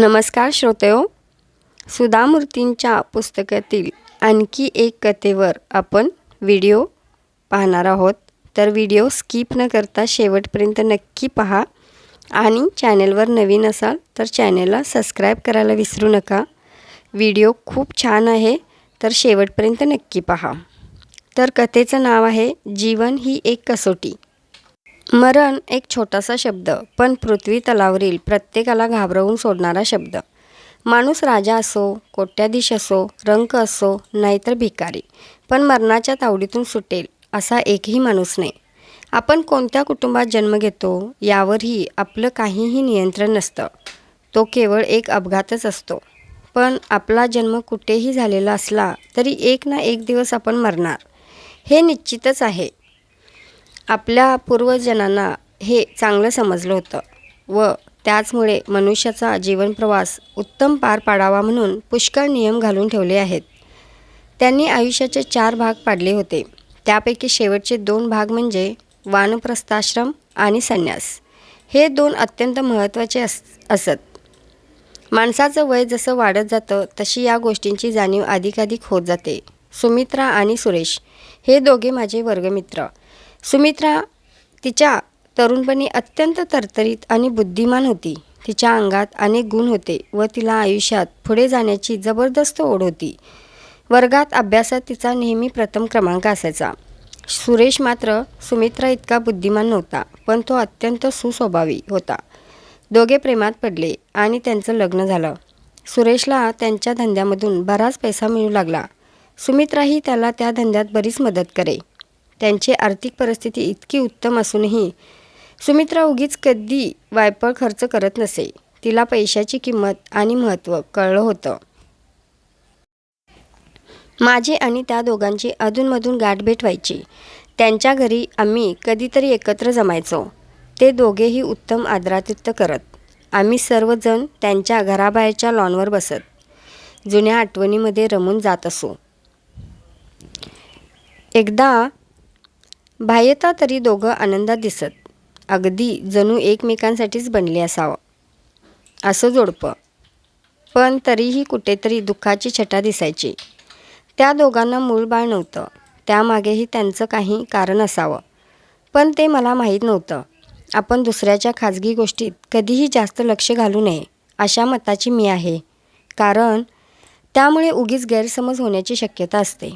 नमस्कार श्रोतेओ सुधा मूर्तींच्या पुस्तकातील आणखी एक कथेवर आपण व्हिडिओ पाहणार आहोत. तर व्हिडिओ स्किप न करता शेवटपर्यंत नक्की पहा आणि चॅनेलवर नवीन असाल तर चॅनेलला सबस्क्राईब करायला विसरू नका. व्हिडिओ खूप छान आहे तर शेवटपर्यंत नक्की पहा. तर कथेचं नाव आहे जीवन ही एक कसोटी. मरण एक छोटासा शब्द पण पृथ्वी तलावरील प्रत्येकाला घाबरवून सोडणारा शब्द. माणूस राजा असो कोट्याधीश असो रंक असो नाहीतर भिकारी पण मरणाच्या तावडीतून सुटेल असा एकही माणूस नाही. आपण कोणत्या कुटुंबात जन्म घेतो यावरही आपलं काहीही नियंत्रण नसतं. तो केवळ एक अपघातच असतो. पण आपला जन्म कुठेही झालेला असला तरी एक ना एक दिवस आपण मरणार. हे निश्चितच आहे. आपल्या पूर्वजनांना हे चांगलं समजलं होतं व त्याचमुळे मनुष्याचा जीवनप्रवास उत्तम पार पाडावा म्हणून पुष्कळ नियम घालून ठेवले आहेत. त्यांनी आयुष्याचे चार भाग पाडले होते. त्यापैकी शेवटचे दोन भाग म्हणजे वानप्रस्थाश्रम आणि संन्यास. हे दोन अत्यंत महत्त्वाचे अस असत. माणसाचं वय जसं वाढत जातं तशी या गोष्टींची जाणीव अधिकाधिक होत जाते. सुमित्रा आणि सुरेश हे दोघे माझे वर्गमित्र. सुमित्रा तिच्या तरुणपणी अत्यंत तरतरीत आणि बुद्धिमान होती. तिच्या अंगात अनेक गुण होते व तिला आयुष्यात पुढे जाण्याची जबरदस्त ओढ होती. वर्गात अभ्यासात तिचा नेहमी प्रथम क्रमांक असायचा. सुरेश मात्र सुमित्रा इतका बुद्धिमान नव्हता पण तो अत्यंत सुस्वभावी होता. दोघे प्रेमात पडले आणि त्यांचं लग्न झालं. सुरेशला त्यांच्या धंद्यामधून बराच पैसा मिळू लागला. सुमित्राही त्याला त्या धंद्यात बरीच मदत करे. त्यांची आर्थिक परिस्थिती इतकी उत्तम असूनही सुमित्रा उगीच कधी वायपळ खर्च करत नसे. तिला पैशाची किंमत आणि महत्त्व कळलं होतं. माझे आणि त्या दोघांची अधूनमधून गाठभेट व्हायची त्यांच्या घरी आम्ही कधीतरी एकत्र जमायचो. ते दोघेही उत्तम आदरातिथ्य करत. आम्ही सर्वजण त्यांच्या घराबाहेरच्या लॉनवर बसत. जुन्या आठवणीमध्ये रमून जात असो. एकदा बाह्यता तरी दोघं आनंदात दिसत. अगदी जणू एकमेकांसाठीच बनले असावं. असं जोडपं. पण तरीही कुठेतरी दुःखाची छटा दिसायची. त्या दोघांना मूळ बाळ नव्हतं. त्यामागेही त्यांचं काही कारण असावं. पण ते मला माहीत नव्हतं. आपण दुसऱ्याच्या खाजगी गोष्टीत कधीही जास्त लक्ष घालू नये अशा मताची मी आहे. कारण त्यामुळे उगीच गैरसमज होण्याची शक्यता असते.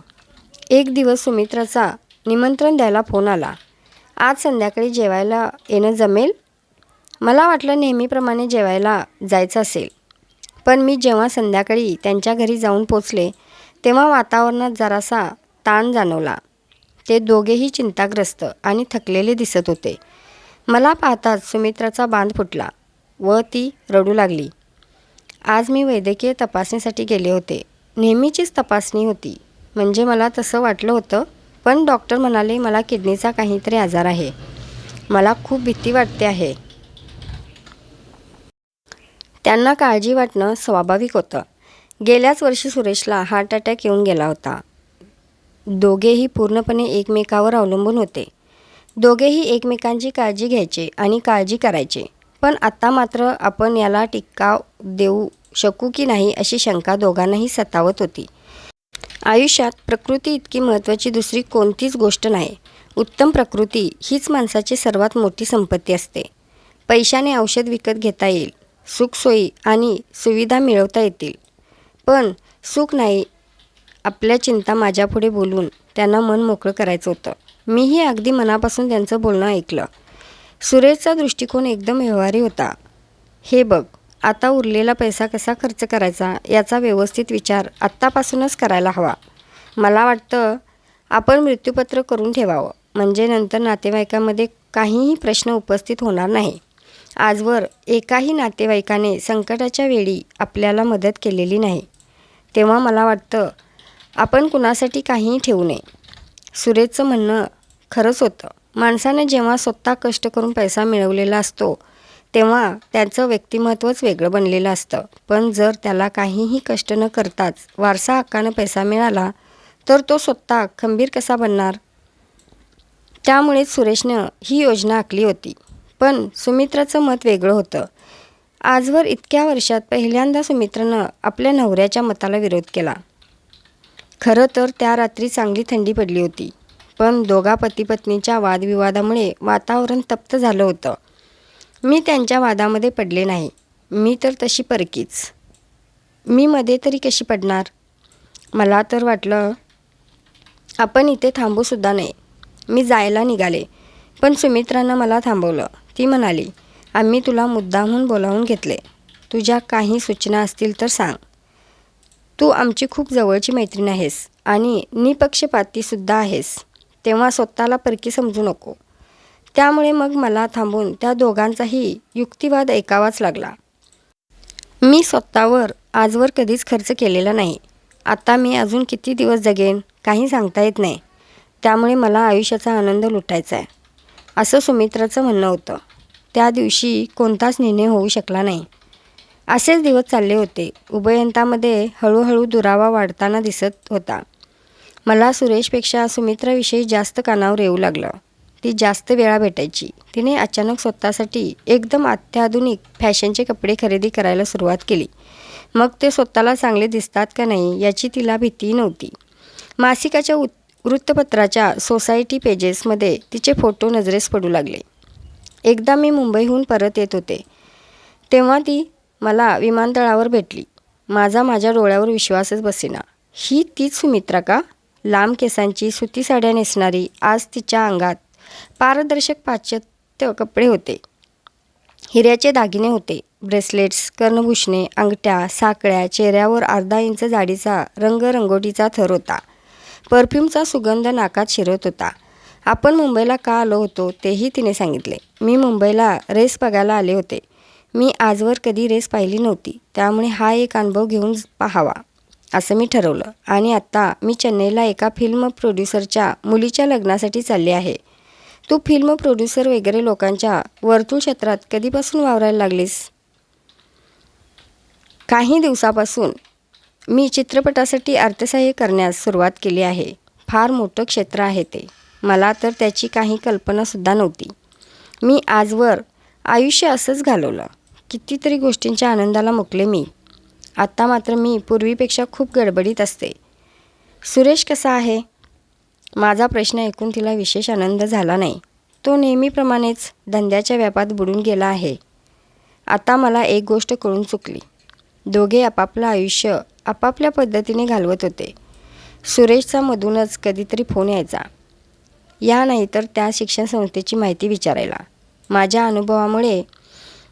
एक दिवस सुमित्राचा निमंत्रण द्यायला फोन आला. आज संध्याकाळी जेवायला येणं जमेल? मला वाटलं नेहमीप्रमाणे जेवायला जायचं असेल. पण मी जेव्हा संध्याकाळी त्यांच्या घरी जाऊन पोचले तेव्हा वातावरणात जरासा ताण जाणवला. ते दोघेही चिंताग्रस्त आणि थकलेले दिसत होते. मला पाहताच सुमित्राचा बांध फुटला व ती रडू लागली. आज मी वैद्यकीय तपासणीसाठी गेले होते. नेहमीचीच तपासणी होती. म्हणजे मला तसं वाटलं होतं पण डॉक्टर म्हणाले मला किडनीचा काहीतरी आजार आहे. मला खूप भीती वाटते आहे. त्यांना काळजी वाटणं स्वाभाविक होतं. गेल्याच वर्षी सुरेशला हार्ट अटॅक येऊन गेला होता. दोघेही पूर्णपणे एकमेकावर अवलंबून होते. दोघेही एकमेकांची काळजी घ्यायचे आणि काळजी करायचे. पण आत्ता मात्र आपण याला टिकाव देऊ शकू की नाही अशी शंका दोघांनाही सतावत होती. आयुष्यात प्रकृती इतकी महत्त्वाची दुसरी कोणतीच गोष्ट नाही. उत्तम प्रकृती हीच माणसाची सर्वात मोठी संपत्ती असते. पैशाने औषध विकत घेता येईल सुखसोयी आणि सुविधा मिळवता येतील. पण सुख नाही आपल्या चिंता माझ्यापुढे बोलून त्यांना मन मोकळं करायचं होतं. मीही अगदी मनापासून त्यांचं बोलणं ऐकलं. सुरेशचा दृष्टिकोन एकदम व्यवहारी होता. हे बघ आता उरलेला पैसा कसा खर्च करायचा याचा व्यवस्थित विचार आत्तापासूनच करायला हवा. मला वाटतं आपण मृत्यूपत्र करून ठेवावं. म्हणजे नंतर नातेवाईकामध्ये काहीही प्रश्न उपस्थित होणार नाही. आजवर एकाही नातेवाईकाने संकटाच्या वेळी आपल्याला मदत केलेली नाही. तेव्हा मला वाटतं आपण कुणासाठी काहीही ठेवू नये. सुरेशचं म्हणणं खरंच होतं. माणसाने जेव्हा स्वतः कष्ट करून पैसा मिळवलेला असतो तेव्हा त्याचं व्यक्तिमत्वच वेगळं बनलेलं असतं. पण जर त्याला काहीही कष्ट न करताच वारसा हक्कानं पैसा मिळाला तर तो स्वतः खंबीर कसा बनणार? त्यामुळेच सुरेशनं ही योजना आखली होती. पण सुमित्राचं मत वेगळं होतं. आजवर इतक्या वर्षात पहिल्यांदा सुमित्रानं आपल्या नवऱ्याच्या मताला विरोध केला. खरं तर त्या रात्री चांगली थंडी पडली होती. पण दोघा पतीपत्नीच्या वादविवादामुळे वातावरण तप्त झालं होतं. मी त्यांच्या वादामध्ये पडले नाही. मी तर तशी परकीच. मी मध्ये तरी कशी पडणार? मला तर वाटलं आपण इथे थांबूसुद्धा नाही. मी जायला निघाले पण सुमित्रानं मला थांबवलं. ती म्हणाली आम्ही तुला मुद्दामहून बोलावून घेतले. तुझ्या काही सूचना असतील तर सांग. तू आमची खूप जवळची मैत्रीण आहेस आणि निपक्षपातीसुद्धा आहेस. तेव्हा स्वतःला परकी समजू नको. त्यामुळे मग मला थांबून त्या दोघांचाही युक्तिवाद ऐकावाच लागला. मी स्वतःवर आजवर कधीच खर्च केलेला नाही. आता मी अजून किती दिवस जगेन काही सांगता येत नाही. त्यामुळे मला आयुष्याचा आनंद लुटायचा आहे असं सुमित्राचं म्हणणं होतं. त्या दिवशी कोणताच निर्णय होऊ शकला नाही. असेच दिवस चालले होते. उभयंतामध्ये हळूहळू दुरावा वाढताना दिसत होता. मला सुरेशपेक्षा सुमित्राविषयी जास्त कानावर येऊ लागलं. ती जास्त वेळा भेटायची. तिने अचानक स्वतःसाठी एकदम अत्याधुनिक फॅशनचे कपडे खरेदी करायला सुरुवात केली. मग ते स्वतःला चांगले दिसतात का नाही याची तिला भीती नव्हती. मासिकाच्या उत वृत्तपत्राच्या सोसायटी पेजेसमध्ये तिचे फोटो नजरेस पडू लागले. एकदा मी मुंबईहून परत येत होते. तेव्हा ती मला विमानतळावर भेटली. माझा माझ्या डोळ्यावर विश्वासच बसेना. ही तीच सुमित्रा का? लांब केसांची सुती साड्या नेसणारी आज तिच्या अंगात पारदर्शक पाश्चात्य कपडे होते. हिऱ्याचे दागिने होते. ब्रेसलेट्स कर्णभूषणे अंगठ्या साकळ्या चेहऱ्यावर अर्धा इंच जाडीचा रंगरंगोटीचा थर होता. परफ्यूमचा सुगंध नाकात शिरत होता. आपण मुंबईला का आलो होतो तेही तिने सांगितले. मी मुंबईला रेस बघायला आले होते. मी आजवर कधी रेस पाहिली नव्हती. त्यामुळे हा एक अनुभव घेऊन पाहावा असं मी ठरवलं. आणि आत्ता मी चेन्नईला एका फिल्म प्रोड्युसरच्या मुलीच्या लग्नासाठी चालले आहे. तू फिल्म प्रोड्युसर वगैरे लोकांच्या वर्तुळ क्षेत्रात कधीपासून वावरायला लागलीस? काही दिवसापासून मी चित्रपटासाठी अर्थसहाय्य करण्यास सुरुवात केली आहे. फार मोठं क्षेत्र आहे ते. मला तर त्याची काही कल्पनासुद्धा नव्हती. मी आजवर आयुष्य असंच घालवलं. कितीतरी गोष्टींच्या आनंदाला मुकले मी. आत्ता मात्र मी पूर्वीपेक्षा खूप गडबडीत असते. सुरेश कसा आहे? माझा प्रश्न ऐकून तिला विशेष आनंद झाला नाही. तो नेहमीप्रमाणेच धंद्याच्या व्यापात बुडून गेला आहे. आता मला एक गोष्ट कळून चुकली. दोघे आपापलं आयुष्य आपापल्या पद्धतीने घालवत होते. सुरेशचा मधूनच कधीतरी फोन यायचा. या नाही तर त्या शिक्षण संस्थेची माहिती विचारायला. माझ्या अनुभवामुळे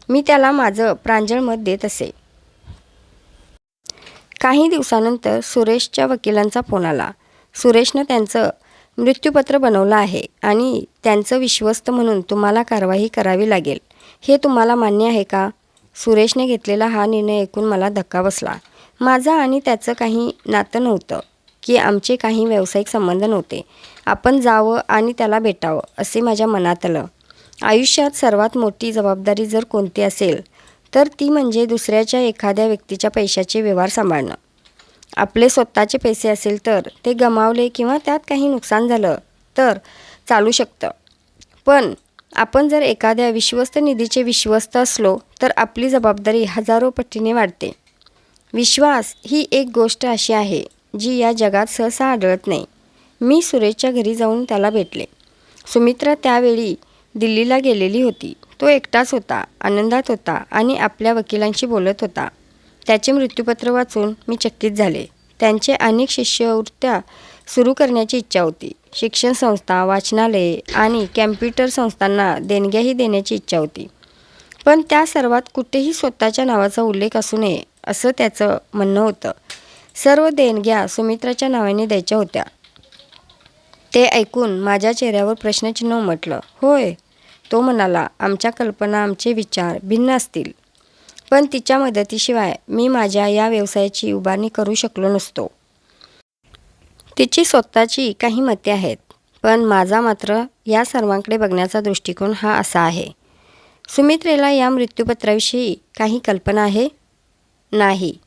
मी त्याला माझं प्रांजळ मत देत असे. काही दिवसानंतर सुरेशच्या वकिलांचा फोन आला. सुरेशनं त्यांचं मृत्यूपत्र बनवलं आहे आणि त्यांचं विश्वस्त म्हणून तुम्हाला कारवाई करावी लागेल. हे तुम्हाला मान्य आहे का? सुरेशने घेतलेला हा निर्णय ऐकून मला धक्का बसला. माझा आणि त्याचं काही नातं नव्हतं की आमचे काही व्यावसायिक संबंध नव्हते. आपण जावं आणि त्याला भेटावं असे माझ्या मनात आलं. आयुष्यात सर्वात मोठी जबाबदारी जर कोणती असेल तर ती म्हणजे दुसऱ्याच्या एखाद्या व्यक्तीच्या पैशाचे व्यवहार सांभाळणं. आपले स्वतःचे पैसे असेल तर ते गमावले किंवा त्यात काही नुकसान झालं तर चालू शकतं. पण आपण जर एखाद्या विश्वस्त निधीचे विश्वस्त असलो तर आपली जबाबदारी हजारो पटीने वाढते. विश्वास ही एक गोष्ट अशी आहे जी या जगात सहसा आढळत नाही. मी सुरेशच्या घरी जाऊन त्याला भेटले. सुमित्रा त्यावेळी दिल्लीला गेलेली होती. तो एकटाच होता आनंदात होता आणि आपल्या वकिलांशी बोलत होता. त्याचे मृत्यूपत्र वाचून मी चकित झाले. त्यांचे अनेक शिष्यवृत्त्या सुरू करण्याची इच्छा होती. शिक्षण संस्था वाचनालये आणि कॅम्प्युटर संस्थांना देणग्याही देण्याची इच्छा होती. पण त्या सर्वात कुठेही स्वतःच्या नावाचा उल्लेख असू नये असं त्याचं म्हणणं होतं. सर्व देणग्या सुमित्राच्या नावाने द्यायच्या होत्या. ते ऐकून माझ्या चेहऱ्यावर प्रश्नचिन्ह उमटलं. होय तो म्हणाला आमच्या कल्पना आमचे विचार भिन्न असतील. पण तिच्या मदतीशिवाय मी माझ्या या व्यवसायाची उभारणी करू शकलो नसतो. तिची स्वतःची काही मते आहेत पण माझा मात्र या सर्वांकडे बघण्याचा दृष्टिकोन हा असा आहे. सुमित्रेला या मृत्यूपत्राविषयी काही कल्पना आहे? नाही.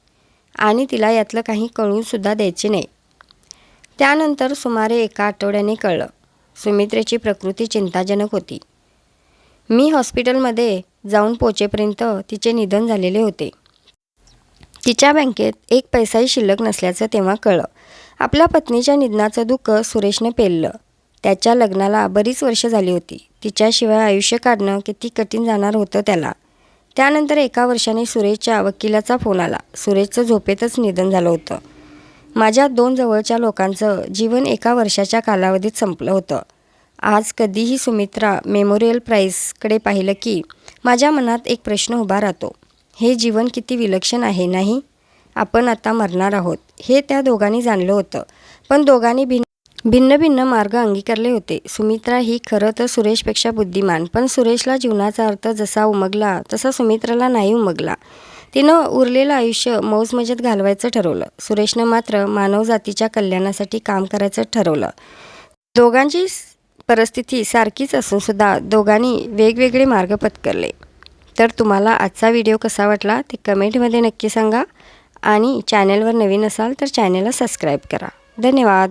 आणि तिला यातलं काही कळूनसुद्धा द्यायचे नाही. त्यानंतर सुमारे एका आठवड्याने कळलं. सुमित्रेची प्रकृती चिंताजनक होती. मी हॉस्पिटलमध्ये जाऊन पोचेपर्यंत तिचे निधन झालेले होते. तिच्या बँकेत एक पैसाही शिल्लक नसल्याचं तेव्हा कळलं. आपल्या पत्नीच्या निधनाचं दुःख सुरेशने पेललं. त्याच्या लग्नाला बरीच वर्ष झाली होती. तिच्याशिवाय आयुष्य काढणं किती कठीण जाणार होतं त्याला. त्यानंतर एका वर्षाने सुरेशच्या वकिलाचा फोन आला. सुरेशचं झोपेतच निधन झालं होतं. माझ्या दोन जवळच्या लोकांचं जीवन एका वर्षाच्या कालावधीत संपलं होतं. आज कधीही सुमित्रा मेमोरियल प्राईजकडे पाहिलं की माझ्या मनात एक प्रश्न उभा राहतो. हे जीवन किती विलक्षण आहे नाही? आपण आता मरणार आहोत. हे त्या दोघांनी जाणलं होतं. पण दोघांनी भिन्न भिन्न भिन्न मार्ग अंगीकारले होते. सुमित्रा ही खरं तर सुरेशपेक्षा बुद्धिमान पण सुरेशला जीवनाचा अर्थ जसा उमगला तसा सुमित्राला नाही उमगला. तिनं उरलेलं आयुष्य मौजमजेत घालवायचं ठरवलं. सुरेशनं मात्र मानवजातीच्या कल्याणासाठी काम करायचं ठरवलं. दोघांची परिस्थिती सारखीच असून सुद्धा दोघांनी वेगवेगळे मार्ग पत्करले. तर तुम्हाला आजचा व्हिडिओ कसा वाटला ते कमेंटमध्ये नक्की सांगा आणि चॅनेलवर नवीन असाल तर चॅनेलला सबस्क्राईब करा. धन्यवाद.